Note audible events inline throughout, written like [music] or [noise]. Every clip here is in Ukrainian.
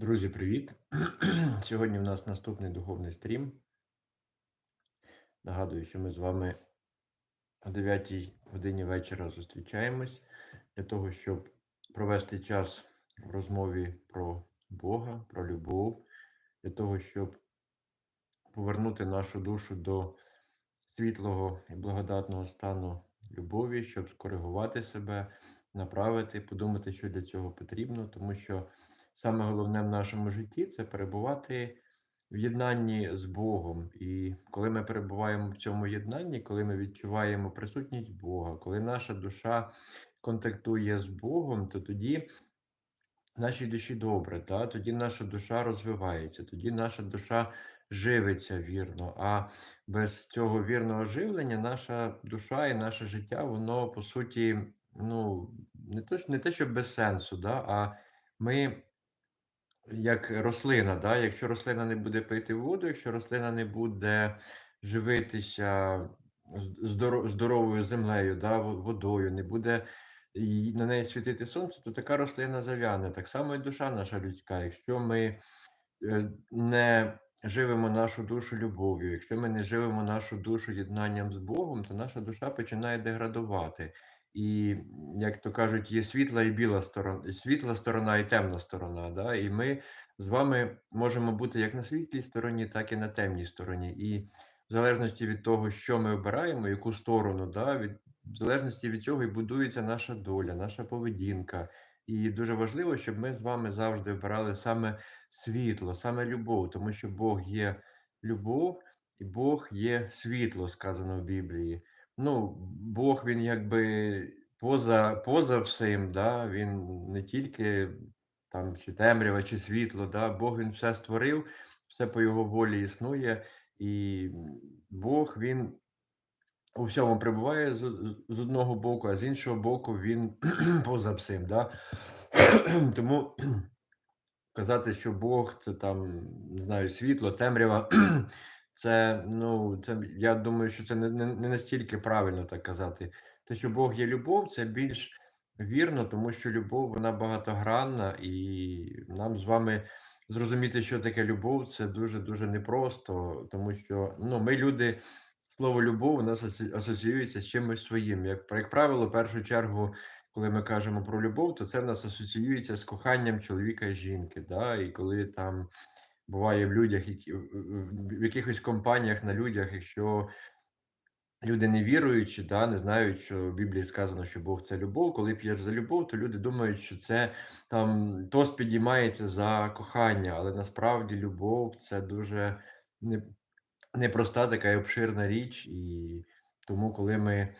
Друзі, привіт! [clears throat] Сьогодні у нас наступний духовний стрім. Нагадую, що ми з вами о 9 годині вечора зустрічаємось для того, щоб провести час в розмові про Бога, про любов, для того, щоб повернути нашу душу до світлого і благодатного стану любові, щоб скоригувати себе, направити, подумати, що для цього потрібно, тому що саме головне в нашому житті це перебувати в єднанні з Богом. І коли ми перебуваємо в цьому єднанні, коли ми відчуваємо присутність Бога, коли наша душа контактує з Богом, то тоді нашій душі добре, та? тоді наша душа розвивається, тоді наша душа живиться вірно. А без цього вірного живлення наша душа і наше життя, воно по суті, ну, не то, не те, що без сенсу, да? а ми. Як рослина, да? якщо рослина не буде пити воду, якщо рослина не буде живитися здоровою землею, да? водою, не буде і на неї світити сонце, то така рослина зав'яне. Так само і душа наша людська. Якщо ми е, не живемо нашу душу любов'ю, якщо ми не живемо нашу душу єднанням з Богом, то наша душа починає деградувати. І, як то кажуть, є світла і біла сторона, світла сторона і темна сторона. Да? І ми з вами можемо бути як на світлій стороні, так і на темній стороні. І в залежності від того, що ми обираємо, яку сторону, да, від, в залежності від цього і будується наша доля, наша поведінка. І дуже важливо, щоб ми з вами завжди обирали саме світло, саме любов, тому що Бог є любов і Бог є світло, сказано в Біблії. Ну, Бог він якби поза поза всім, да? він не тільки там чи темрява, чи світло, да? Бог він все створив, все по його волі існує, і Бог він у всьому прибуває з, з одного боку, а з іншого боку, він [clears throat] поза всім. Да? [clears throat] Тому [clears throat] казати, що Бог це там, не знаю, світло, темрява. Це, ну, це я думаю, що це не, не, не настільки правильно так казати. Те, що Бог є любов, це більш вірно, тому що любов вона багатогранна, і нам з вами зрозуміти, що таке любов, це дуже дуже непросто, тому що ну, ми люди. Слово любов у нас асоціюється з чимось своїм. Як як правило, в першу чергу, коли ми кажемо про любов, то це в нас асоціюється з коханням чоловіка і жінки. Да? І коли там буває в людях, які в якихось компаніях на людях, якщо люди не віруючи, да, не знають, що в Біблії сказано, що Бог це любов. Коли п'єш за любов, то люди думають, що це там тост підіймається за кохання, але насправді любов це дуже непроста така і обширна річ, і тому, коли ми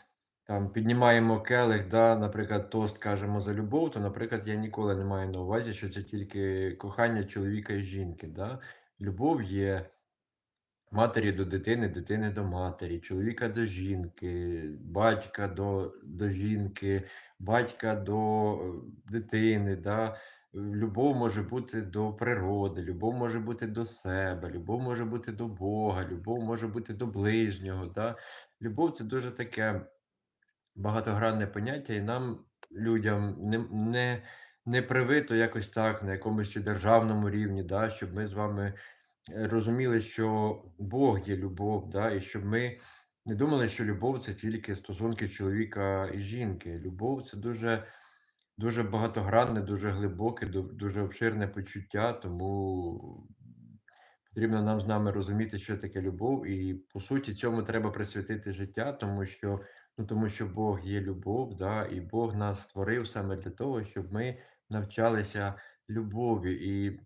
там піднімаємо келих, да, наприклад, тост кажемо за любов, то, наприклад, я ніколи не маю на увазі, що це тільки кохання чоловіка і жінки. Да? Любов є матері до дитини, дитини до матері, чоловіка до жінки, батька до до жінки, батька до е, дитини. Да? Любов може бути до природи, любов може бути до себе, любов може бути до Бога, любов може бути до ближнього. Да? Любов це дуже таке багатогранне поняття, і нам, людям, не не, не привито якось так на якомусь державному рівні, да? щоб ми з вами е, розуміли, що Бог є любов, да? і щоб ми не думали, що любов це тільки стосунки чоловіка і жінки. Любов це дуже. Дуже багатогранне, дуже глибоке, дуже обширне почуття, тому потрібно нам з нами розуміти, що таке любов, і по суті цьому треба присвятити життя, тому що ну тому що Бог є любов, да, і Бог нас створив саме для того, щоб ми навчалися любові. І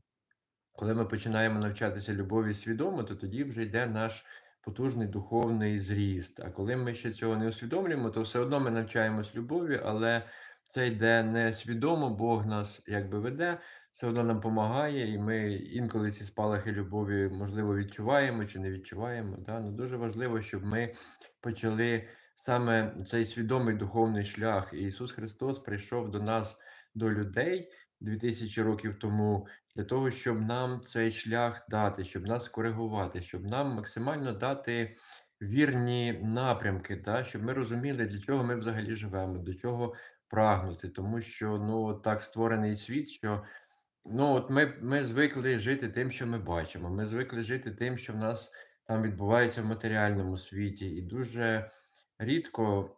коли ми починаємо навчатися любові свідомо, то тоді вже йде наш потужний духовний зріст. А коли ми ще цього не усвідомлюємо, то все одно ми навчаємось любові, але це йде несвідомо, Бог нас якби веде, все одно нам допомагає, і ми інколи ці спалахи любові, можливо, відчуваємо чи не відчуваємо. Да? Ну, Дуже важливо, щоб ми почали саме цей свідомий духовний шлях. І Ісус Христос прийшов до нас, до людей 2000 років тому, для того, щоб нам цей шлях дати, щоб нас коригувати, щоб нам максимально дати вірні напрямки, да? щоб ми розуміли, для чого ми взагалі живемо, до чого прагнути, тому що ну так створений світ, що Ну, от ми ми звикли жити тим, що ми бачимо. Ми звикли жити тим, що в нас там відбувається в матеріальному світі, і дуже рідко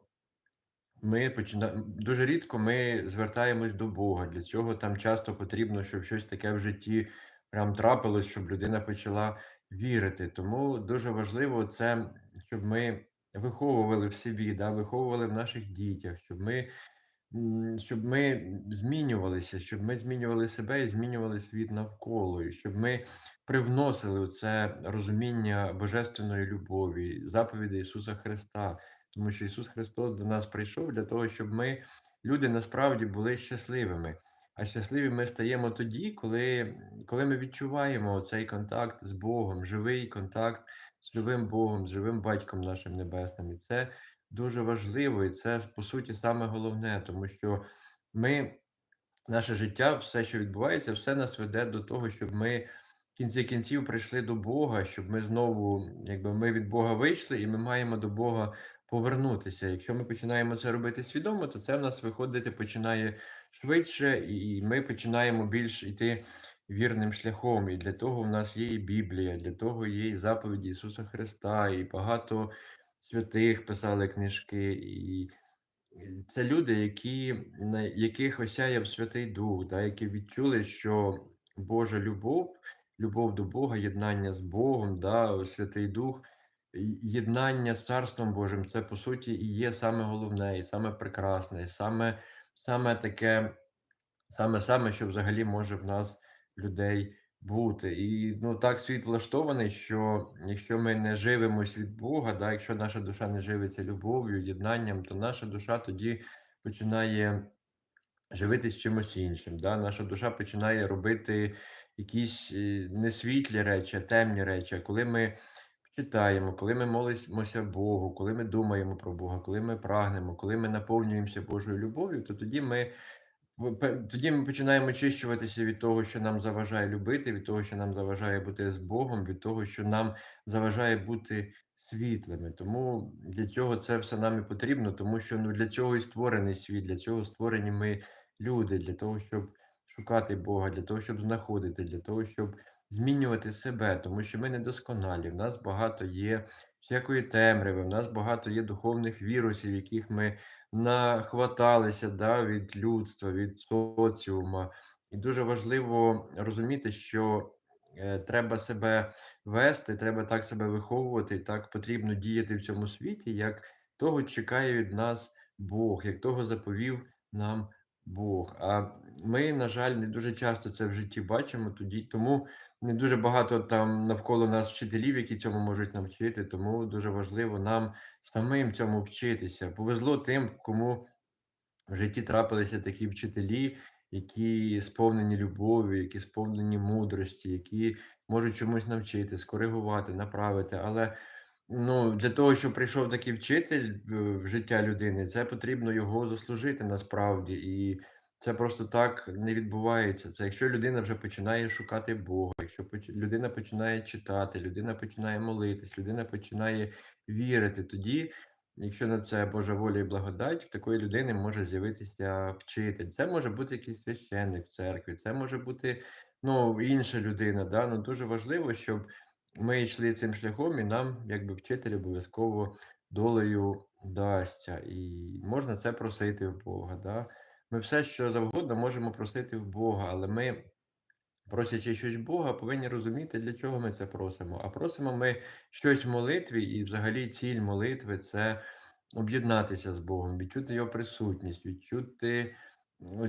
ми почина дуже рідко ми звертаємось до Бога. Для цього там часто потрібно, щоб щось таке в житті прям трапилось, щоб людина почала вірити. Тому дуже важливо це, щоб ми виховували в собі, да, виховували в наших дітях, щоб ми щоб ми змінювалися, щоб ми змінювали себе і змінювали світ навколо, і щоб ми привносили це розуміння божественної любові, заповіді Ісуса Христа. Тому що Ісус Христос до нас прийшов для того, щоб ми, люди, насправді були щасливими. А щасливі ми стаємо тоді, коли коли ми відчуваємо цей контакт з Богом, живий контакт з живим Богом, з живим Батьком нашим Небесним. І це дуже важливо, і це по суті саме головне, тому що ми, наше життя, все, що відбувається, все нас веде до того, щоб ми в кінці кінців прийшли до Бога, щоб ми знову, якби ми від Бога вийшли, і ми маємо до Бога повернутися. Якщо ми починаємо це робити свідомо, то це в нас виходити починає швидше, і ми починаємо більш йти вірним шляхом. І для того в нас є і Біблія, для того є і заповіді Ісуса Христа, і багато святих писали книжки, і і це люди, які, на яких осяяв Святий Дух, да, які відчули, що Божа любов, любов до Бога, єднання з Богом, да, Святий Дух, єднання з Царством Божим, це по суті і є саме головне, і саме прекрасне, і саме, саме таке. Саме саме, що взагалі може в нас людей бути. І ну так світ влаштований, що якщо ми не живемось від Бога, да, якщо наша душа не живиться любов'ю, єднанням, то наша душа тоді починає живитись чимось іншим. Да? Наша душа починає робити якісь е, не світлі речі, темні речі. Коли ми читаємо, коли ми молимося Богу, коли ми думаємо про Бога, коли ми прагнемо, коли ми наповнюємося Божою любов'ю, то тоді ми тоді ми починаємо очищуватися від того, що нам заважає любити, від того, що нам заважає бути з Богом, від того, що нам заважає бути світлими. Тому для цього це все нам і потрібно, тому що, ну, для цього і створений світ, для цього створені ми люди, для того, щоб шукати Бога, для того, щоб знаходити, для того, щоб змінювати себе, тому що ми недосконалі. В нас багато є всякої темряви, в нас багато є духовних вірусів, яких ми нахваталися, да, від людства, від соціума. І дуже важливо розуміти, що е, треба себе вести, треба так себе виховувати, так потрібно діяти в цьому світі, як того чекає від нас Бог, як того заповів нам Бог. А ми, на жаль, не дуже часто це в житті бачимо, тоді тому не дуже багато там навколо нас вчителів, які цьому можуть навчити. Тому дуже важливо нам самим цьому вчитися. Повезло тим, кому в житті трапилися такі вчителі, які сповнені любові, які сповнені мудрості, які можуть чомусь навчити, скоригувати, направити. Але ну, для того, щоб прийшов такий вчитель е, в життя людини, це потрібно його заслужити насправді. І це просто так не відбувається. Це якщо людина вже починає шукати Бога, якщо людина починає читати, людина починає молитись, людина починає вірити, тоді Якщо на це Божа воля і благодать, в такої людини може з'явитися вчитель. Це може бути якийсь священник в церкві, це може бути ну, інша людина. Да? Ну, дуже важливо, щоб ми йшли цим шляхом, і нам, якби вчитель, обов'язково долею дасться. І можна це просити в Бога. Да? Ми все, що завгодно, можемо просити в Бога, але ми. Просячи щось Бога, повинні розуміти, для чого ми це просимо. А просимо ми щось в молитві, і взагалі ціль молитви це об'єднатися з Богом, відчути Його присутність, відчути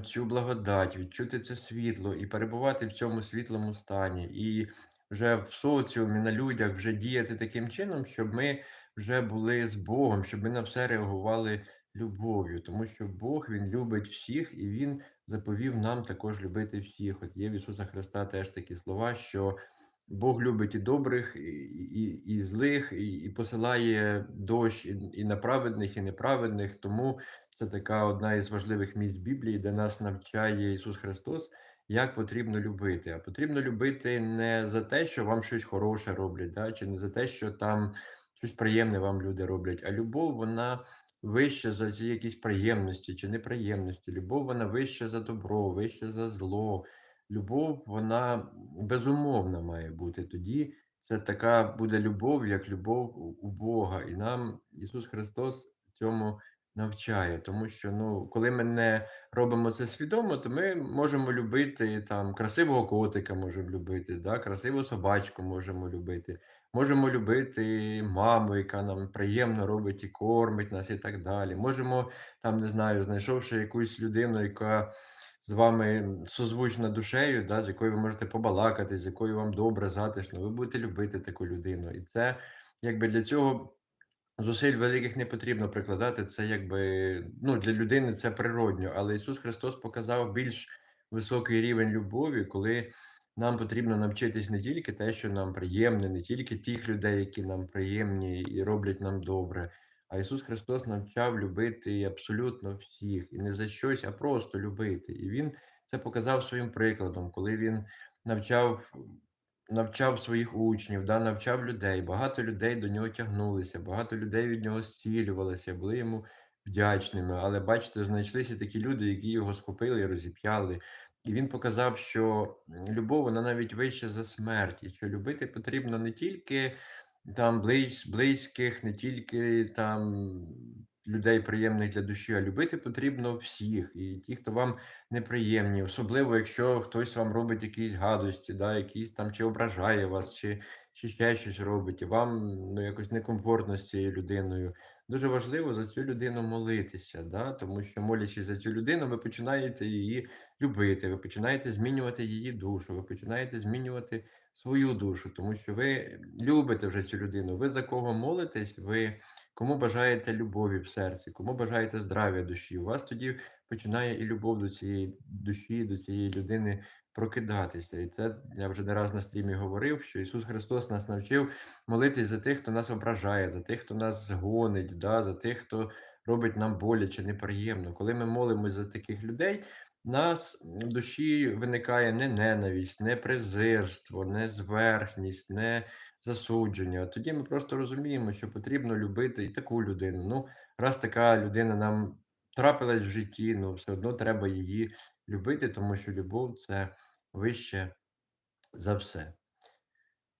цю благодать, відчути це світло і перебувати в цьому світлому стані. І вже в соціумі, на людях вже діяти таким чином, щоб ми вже були з Богом, щоб ми на все реагували любов'ю, тому що Бог Він любить всіх і Він заповів нам також любити всіх. От є в Ісуса Христа теж такі слова, що Бог любить і добрих, і і, і злих, і і посилає дощ і, і на праведних, і неправедних. Тому це така одна із важливих місць Біблії, де нас навчає Ісус Христос, як потрібно любити. А потрібно любити не за те, що вам щось хороше роблять, да? чи не за те, що там щось приємне вам люди роблять, а любов, вона вища за ці якісь приємності чи неприємності. Любов, вона вища за добро, вища за зло. любов, вона безумовна має бути. Тоді це така буде любов, як любов у Бога. І нам Ісус Христос цьому навчає. Тому що, ну, коли ми не робимо це свідомо, то ми можемо любити там красивого котика, можемо любити, да, красиву собачку можемо любити. Можемо любити маму, яка нам приємно робить і кормить нас, і так далі. Можемо, там, не знаю, знайшовши якусь людину, яка з вами созвучна душею, да, з якою ви можете побалакати, з якою вам добре, затишно, ви будете любити таку людину. І це якби для цього зусиль великих не потрібно прикладати. Це якби ну, для людини це природньо. Але Ісус Христос показав більш високий рівень любові, коли нам потрібно навчитись не тільки те, що нам приємне, не тільки тих людей, які нам приємні і роблять нам добре. А Ісус Христос навчав любити абсолютно всіх, і не за щось, а просто любити. І Він це показав своїм прикладом, коли він навчав навчав своїх учнів, да, навчав людей. Багато людей до нього тягнулися, багато людей від нього зцілювалися, були йому вдячними. Але бачите, знайшлися такі люди, які його схопили і розіп'яли. І він показав, що любов вона навіть вища за смерть, і що любити потрібно не тільки там близь, близьких, не тільки там людей приємних для душі, а любити потрібно всіх. І ті, хто вам неприємні, особливо, якщо хтось вам робить якісь гадості, да, якісь там чи ображає вас, чи, чи ще щось робить, і вам ну, якось некомфортно з цією людиною. Дуже важливо за цю людину молитися, да, тому що молячись за цю людину, ви починаєте її любити, ви починаєте змінювати її душу, ви починаєте змінювати свою душу, тому що ви любите вже цю людину. Ви за кого молитесь, ви кому бажаєте любові в серці, кому бажаєте здрав'я душі. У вас тоді починає і любов до цієї душі, до цієї людини прокидатися. І це я вже не раз на стрімі говорив, що Ісус Христос нас навчив молитись за тих, хто нас ображає, за тих, хто нас гонить, да, за тих, хто робить нам боляче, неприємно. Коли ми молимось за таких людей, в нас в душі виникає не ненависть, не презирство, не зверхність, не засудження. Тоді ми просто розуміємо, що потрібно любити і таку людину. Ну, раз така людина нам трапилась в житті, ну все одно треба її любити, тому що любов це вище за все.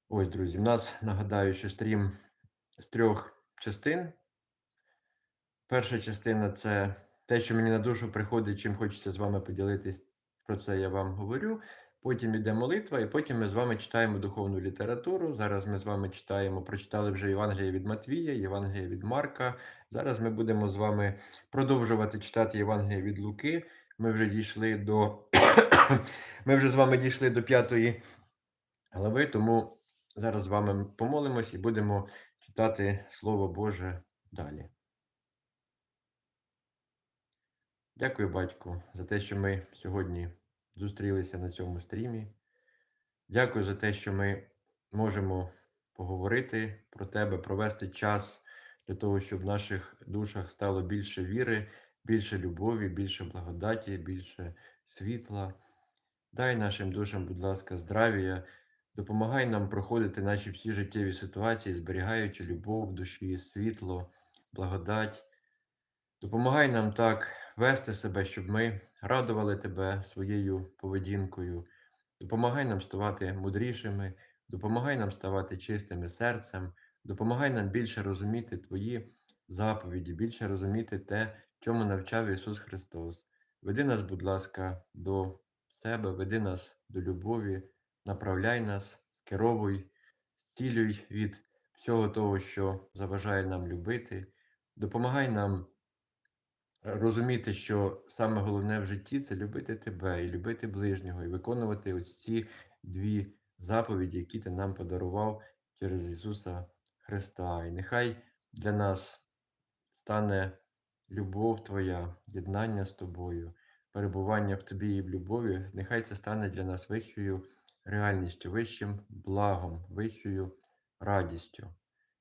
Ось, друзі, в нас нагадаю, що стрім з трьох частин. Перша частина це те, що мені на душу приходить, чим хочеться з вами поділитись. Про це я вам говорю. Потім йде молитва, і потім ми з вами читаємо духовну літературу. Зараз ми з вами читаємо, прочитали вже Євангеліє від Матвія, Євангеліє від Марка. Зараз ми будемо з вами продовжувати читати Євангеліє від Луки. Ми вже дійшли до [coughs] ми вже з вами дійшли до п'ятої глави, тому зараз з вами помолимось і будемо читати Слово Боже далі. Дякую, батьку, за те, що ми сьогодні зустрілися на цьому стрімі. Дякую за те, що ми можемо поговорити про тебе, провести час для того, щоб в наших душах стало більше віри, більше любові, більше благодаті, більше світла. Дай нашим душам, будь ласка, здравія, допомагай нам проходити наші всі життєві ситуації, зберігаючи любов душі, світло, благодать. Допомагай нам так вести себе, щоб ми радували тебе своєю поведінкою. Допомагай нам ставати мудрішими, допомагай нам ставати чистими серцем, допомагай нам більше розуміти Твої заповіді, більше розуміти те, чому навчав Ісус Христос. Веди нас, будь ласка, до себе, веди нас до любові, направляй нас, скеровуй, зцілюй від всього того, що заважає нам любити. Допомагай нам розуміти, що саме головне в житті це любити тебе і любити ближнього, і виконувати ось ці дві заповіді, які ти нам подарував через Ісуса Христа. І нехай для нас стане любов Твоя, єднання з тобою, перебування в тобі і в любові, нехай це стане для нас вищою реальністю, вищим благом, вищою радістю.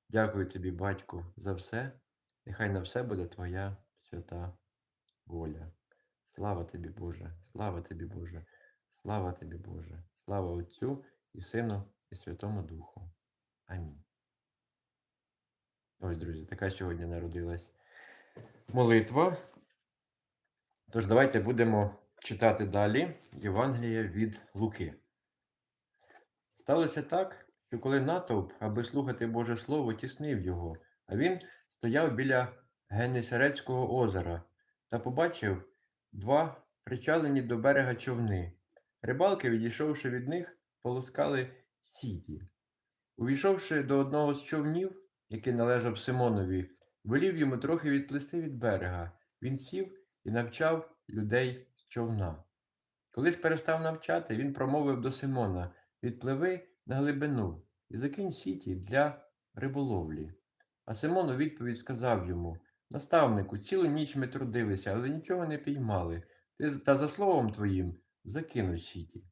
Дякую тобі, батьку, за все. Нехай на все буде Твоя свята воля. Слава тобі, Боже, слава тобі, Боже, слава тобі, Боже, слава Отцю і Сину, і Святому Духу. Амінь. Ось, друзі, така сьогодні народилась молитва. Тож давайте будемо читати далі Євангелія від Луки. Сталося так, що коли натовп, аби слухати Боже Слово, тіснив його, а він стояв біля Генесарецького озера та побачив два причалені до берега човни. Рибалки, відійшовши від них, полоскали сіті. Увійшовши до одного з човнів, який належав Симонові, велів йому трохи відплисти від берега. Він сів і навчав людей з човна. Коли ж перестав навчати, він промовив до Симона Відпливи на глибину і закинь сіті для риболовлі. А Симон у відповідь сказав йому Наставнику, цілу ніч ми трудилися, але нічого не піймали. Ти та за словом твоїм закину сіті.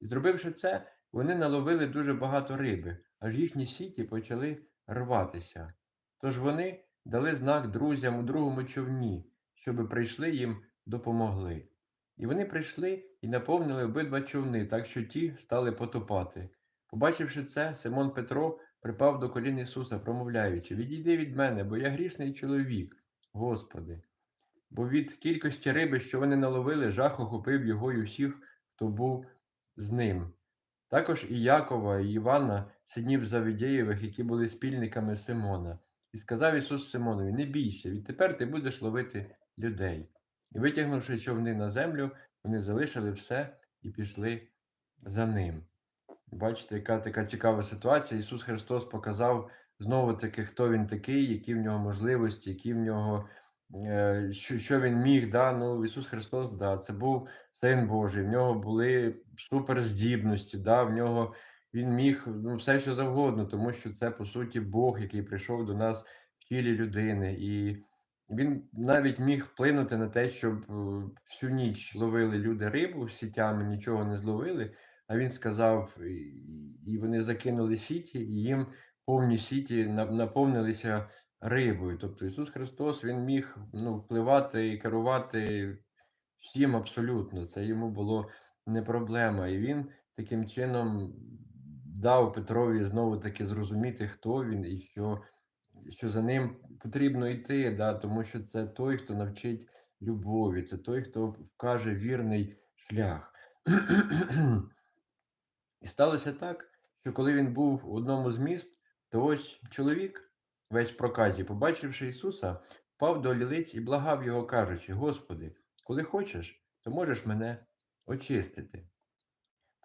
Зробивши це, вони наловили дуже багато риби, аж їхні сіті почали рватися. Тож вони дали знак друзям у другому човні, щоби прийшли їм допомогли. І вони прийшли і наповнили обидва човни, так що ті стали потопати. Побачивши це, Симон Петро припав до колін Ісуса, промовляючи Відійди від мене, бо я грішний чоловік, Господи. Бо від кількості риби, що вони наловили, жах охопив його й усіх, хто був з ним. Також і Якова, і Івана, синів Завідєєвих, які були спільниками Симона. І сказав Ісус Симонові: Не бійся, відтепер ти будеш ловити людей. І витягнувши човни на землю, вони залишили все і пішли за ним. Бачите, яка така цікава ситуація. Ісус Христос показав знову таки, хто Він такий, які в нього можливості, які в нього, е, що, що він міг. Да? Ну, Ісус Христос, да, це був Син Божий, в нього були суперздібності, да? в нього Він міг ну, все, що завгодно, тому що це, по суті, Бог, який прийшов до нас в тілі людини. І він навіть міг вплинути на те, щоб е, всю ніч ловили люди рибу сітями, нічого не зловили. А він сказав, і- вони закинули сіті, і їм повні сіті наповнилися рибою. Тобто Ісус Христос Він міг ну, впливати і керувати всім абсолютно. Це йому було не проблема. І він таким чином дав Петрові знову таки зрозуміти, хто він і що, що за ним потрібно йти, да, тому що це той, хто навчить любові, це той, хто вкаже вірний шлях. І сталося так, що коли він був у одному з міст, то ось чоловік, весь в проказі, побачивши Ісуса, впав до лілиць і благав його, кажучи: Господи, коли хочеш, то можеш мене очистити.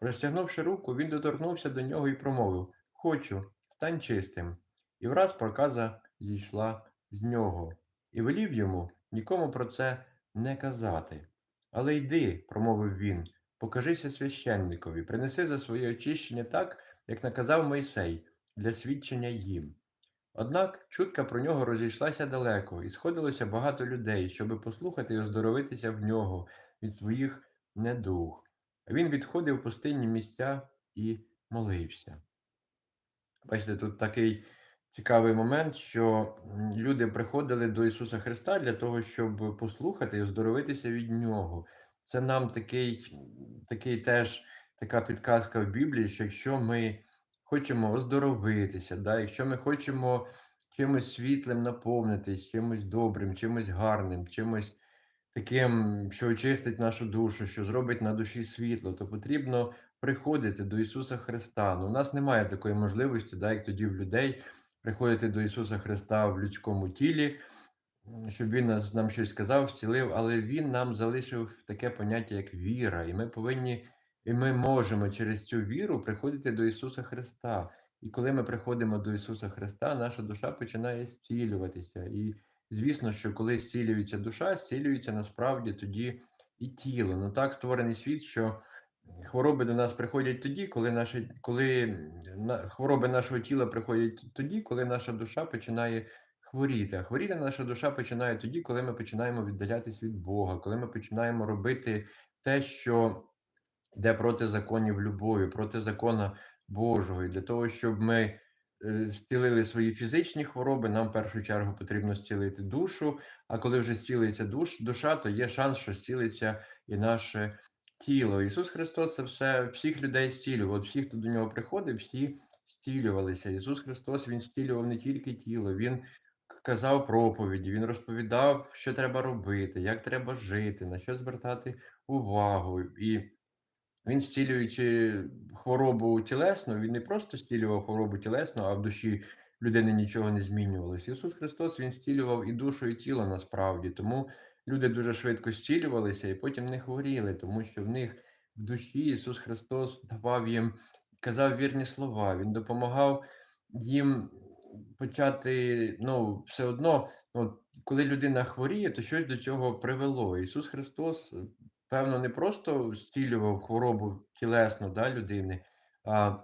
Простягнувши руку, він доторкнувся до нього і промовив Хочу, стань чистим. І враз проказа зійшла з нього, і велів йому нікому про це не казати. Але йди, промовив він, покажися священникові, принеси за своє очищення так, як наказав Мойсей, для свідчення їм. Однак чутка про нього розійшлася далеко, і сходилося багато людей, щоби послухати і оздоровитися в нього від своїх недуг. Він відходив в пустинні місця і молився. Бачите, тут такий цікавий момент, що люди приходили до Ісуса Христа для того, щоб послухати і оздоровитися від Нього. Це нам такий, такий теж така підказка в Біблії, що якщо ми хочемо оздоровитися, да, якщо ми хочемо чимось світлим наповнитись, чимось добрим, чимось гарним, чимось таким, що очистить нашу душу, що зробить на душі світло, то потрібно приходити до Ісуса Христа. Ну, у нас немає такої можливості, да, як тоді в людей, приходити до Ісуса Христа в людському тілі, щоб Він нам щось сказав, зцілив, але Він нам залишив таке поняття, як віра, і ми повинні, і ми можемо через цю віру приходити до Ісуса Христа. І коли ми приходимо до Ісуса Христа, наша душа починає зцілюватися. І звісно, що коли зцілюється душа, зцілюється насправді тоді і тіло. Ну так створений світ, що хвороби до нас приходять тоді, коли наші, коли на, хвороби нашого тіла приходять тоді, коли наша душа починає хворіти. А хворіти наша душа починає тоді, коли ми починаємо віддалятись від Бога, коли ми починаємо робити те, що йде проти законів любові, проти закона Божого. І для того, щоб ми е, зцілили свої фізичні хвороби, нам в першу чергу потрібно зцілити душу. А коли вже зцілиться душ, душа, то є шанс, що зцілиться і наше тіло. Ісус Христос це все всіх людей зцілював. От всі, хто до нього приходив, всі зцілювалися. Ісус Христос Він зцілював не тільки тіло, Він казав проповіді, Він розповідав, що треба робити, як треба жити, на що звертати увагу. І він, зцілюючи хворобу тілесну, він не просто зцілював хворобу тілесну, а в душі людини нічого не змінювалось. Ісус Христос Він зцілював і душу, і тіло насправді. Тому люди дуже швидко зцілювалися і потім не хворіли, тому що в них в душі Ісус Христос давав їм, казав вірні слова, Він допомагав їм почати, ну, все одно, от, коли людина хворіє, то щось до цього привело. Ісус Христос певно, не просто зцілював хворобу тілесну да, людини, а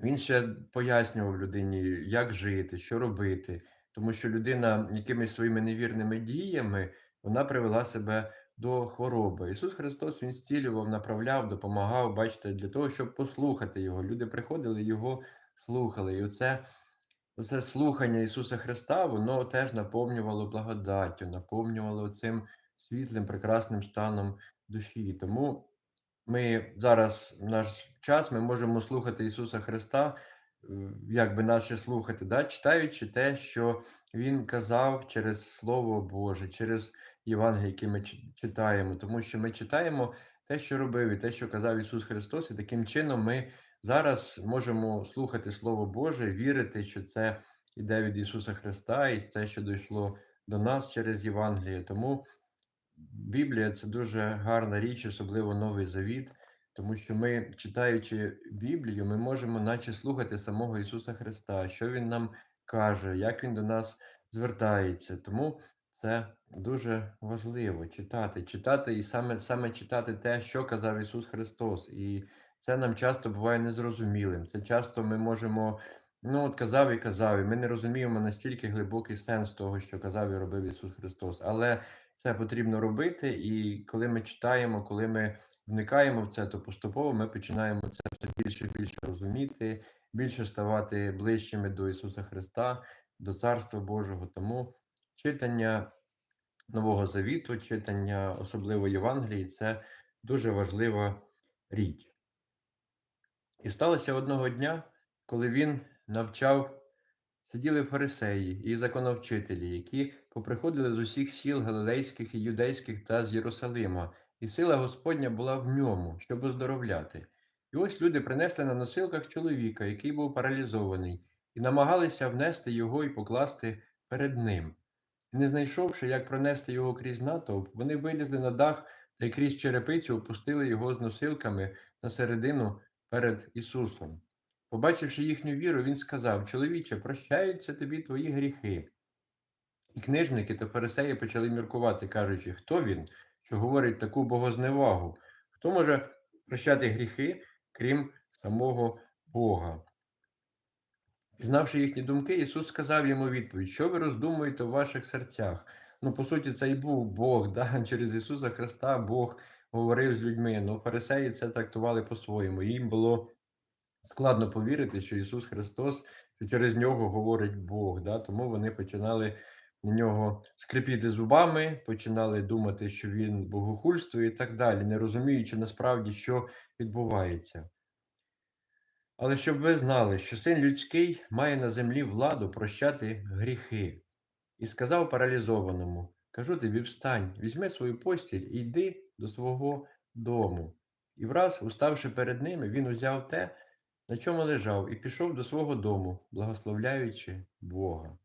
він ще пояснював людині, як жити, що робити. Тому що людина якимись своїми невірними діями вона привела себе до хвороби. Ісус Христос Він зцілював, направляв, допомагав, бачите, для того, щоб послухати Його. Люди приходили, Його слухали. І оце, оце слухання Ісуса Христа, воно теж наповнювало благодаттю, наповнювало цим світлим, прекрасним станом душі. Тому ми зараз, в наш час, ми можемо слухати Ісуса Христа, е, як би наче слухати, да? читаючи те, що Він казав через Слово Боже, через Євангеліє, яке ми чи- читаємо, тому що ми читаємо те, що робив, і те, що казав Ісус Христос, і таким чином ми зараз можемо слухати Слово Боже, вірити, що це іде від Ісуса Христа, і те, що дійшло до нас через Євангеліє. Тому Біблія це дуже гарна річ, особливо Новий Завіт, тому що ми, читаючи Біблію, ми можемо наче слухати самого Ісуса Христа, що Він нам каже, як Він до нас звертається. Тому це дуже важливо читати, читати і саме, саме читати те, що казав Ісус Христос. І це нам часто буває незрозумілим. Це часто ми можемо. Ну, от казав і казав, і ми не розуміємо настільки глибокий сенс того, що казав і робив Ісус Христос. Але це потрібно робити, і коли ми читаємо, коли ми вникаємо в це, то поступово ми починаємо це все більше і більше розуміти, більше ставати ближчими до Ісуса Христа, до Царства Божого. Тому читання Нового Завіту, читання, особливо Євангелії, це дуже важлива річ. І сталося одного дня, коли він навчав Сиділи фарисеї і законовчителі, які поприходили з усіх сіл галилейських і юдейських та з Єрусалима, і сила Господня була в ньому, щоб оздоровляти. І ось люди принесли на носилках чоловіка, який був паралізований, і намагалися внести його і покласти перед ним. І не знайшовши, як пронести його крізь натовп, вони вилізли на дах та крізь черепицю опустили його з носилками на середину перед Ісусом. Побачивши їхню віру, він сказав: Чоловіче, прощаються тобі твої гріхи. І книжники та фарисеї почали міркувати, кажучи, хто він, що говорить таку богозневагу? Хто може прощати гріхи, крім самого Бога? Пізнавши їхні думки, Ісус сказав йому відповідь, що ви роздумуєте у ваших серцях? Ну, по суті, це і був Бог, [laughs] да? через Ісуса Христа Бог говорив з людьми. Ну, фарисеї це трактували по-своєму. Їм було складно повірити, що Ісус Христос, що через нього говорить Бог. Да? Тому вони починали на нього скрипіти зубами, починали думати, що він богохульствує і так далі, не розуміючи насправді, що відбувається. Але щоб ви знали, що син людський має на землі владу прощати гріхи, і сказав паралізованому: Кажу тобі, встань, візьми свою постіль і йди до свого дому. І враз, уставши перед ними, він узяв те, на чому лежав, і пішов до свого дому, благословляючи Бога.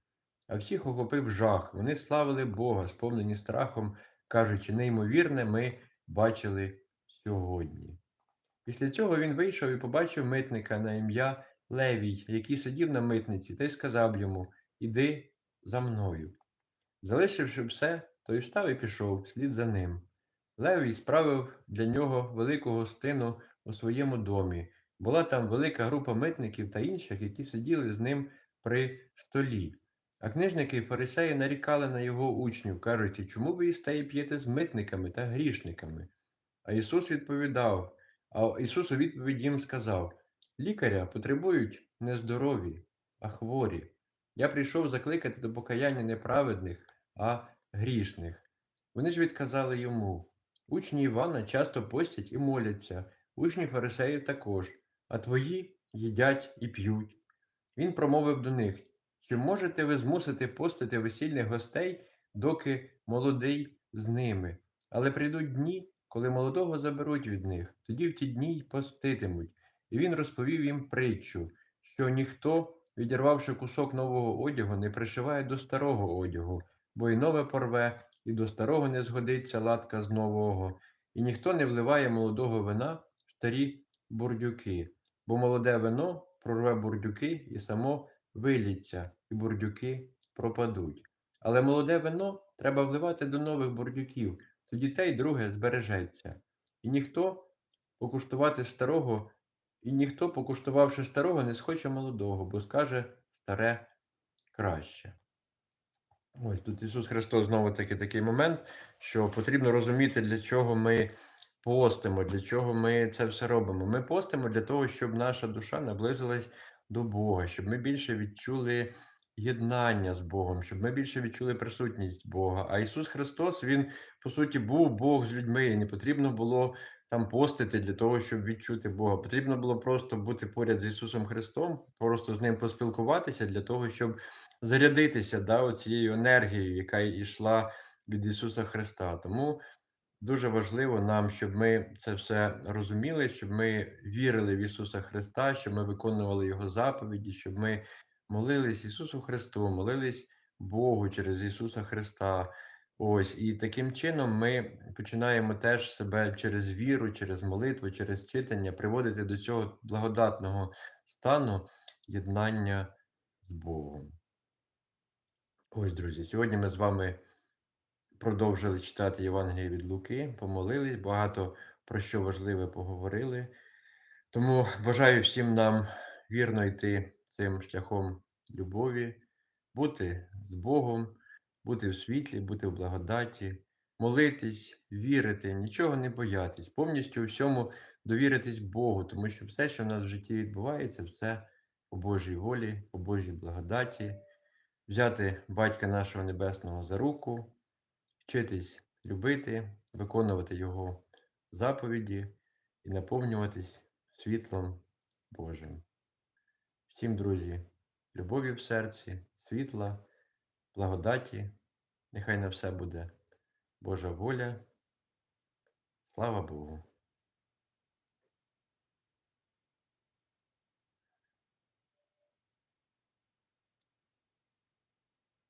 А всіх охопив жах, вони славили Бога, сповнені страхом, кажучи, неймовірне, ми бачили сьогодні. Після цього він вийшов і побачив митника на ім'я Левій, який сидів на митниці, та й сказав йому Іди за мною. Залишивши все, той встав і пішов слід за ним. Левій справив для нього велику гостину у своєму домі. Була там велика група митників та інших, які сиділи з ним при столі. А книжники і фарисеї нарікали на його учнів, кажучи, чому ви їсте і п'єте з митниками та грішниками? А Ісус відповідав, а Ісус у відповідь їм сказав: Лікаря потребують не здорові, а хворі. Я прийшов закликати до покаяння неправедних, а грішних. Вони ж відказали йому. Учні Івана часто постять і моляться, учні фарисеїв також, а твої їдять і п'ють. Він промовив до них: Чи можете ви змусити постити весільних гостей, доки молодий з ними? Але прийдуть дні, коли молодого заберуть від них, тоді в ті дні й поститимуть. І він розповів їм притчу, що ніхто, відірвавши кусок нового одягу, не пришиває до старого одягу, бо й нове порве, і до старого не згодиться латка з нового, і ніхто не вливає молодого вина в старі бурдюки, бо молоде вино прорве бурдюки і само виліться, і бурдюки пропадуть. Але молоде вино треба вливати до нових бурдюків, тоді те й друге збережеться. І ніхто покуштувати старого, і ніхто, покуштувавши старого, не схоче молодого, бо скаже старе краще. Ось тут Ісус Христос знову таки такий момент, що потрібно розуміти, для чого ми постимо, для чого ми це все робимо. Ми постимо для того, щоб наша душа наблизилась до Бога, щоб ми більше відчули єднання з Богом, щоб ми більше відчули присутність Бога. А Ісус Христос, Він, по суті, був Бог з людьми, і не потрібно було там постити для того, щоб відчути Бога. Потрібно було просто бути поряд з Ісусом Христом, просто з Ним поспілкуватися для того, щоб зарядитися да, цією енергією, яка йшла від Ісуса Христа. Тому дуже важливо нам, щоб ми це все розуміли, щоб ми вірили в Ісуса Христа, щоб ми виконували Його заповіді, щоб ми молились Ісусу Христу, молились Богу через Ісуса Христа. Ось, і таким чином ми починаємо теж себе через віру, через молитву, через читання приводити до цього благодатного стану єднання з Богом. Ось, друзі, сьогодні ми з вами продовжили читати Євангеліє від Луки, помолились, багато про що важливе поговорили. Тому бажаю всім нам вірно йти цим шляхом любові, бути з Богом, бути в світлі, бути в благодаті, молитись, вірити, нічого не боятись, повністю у всьому довіритись Богу, тому що все, що в нас в житті відбувається, все по Божій волі, по Божій благодаті взяти Батька нашого Небесного за руку, вчитись любити, виконувати Його заповіді і наповнюватись світлом Божим. Всім, друзі, любові в серці, світла, благодаті, нехай на все буде Божа воля. Слава Богу!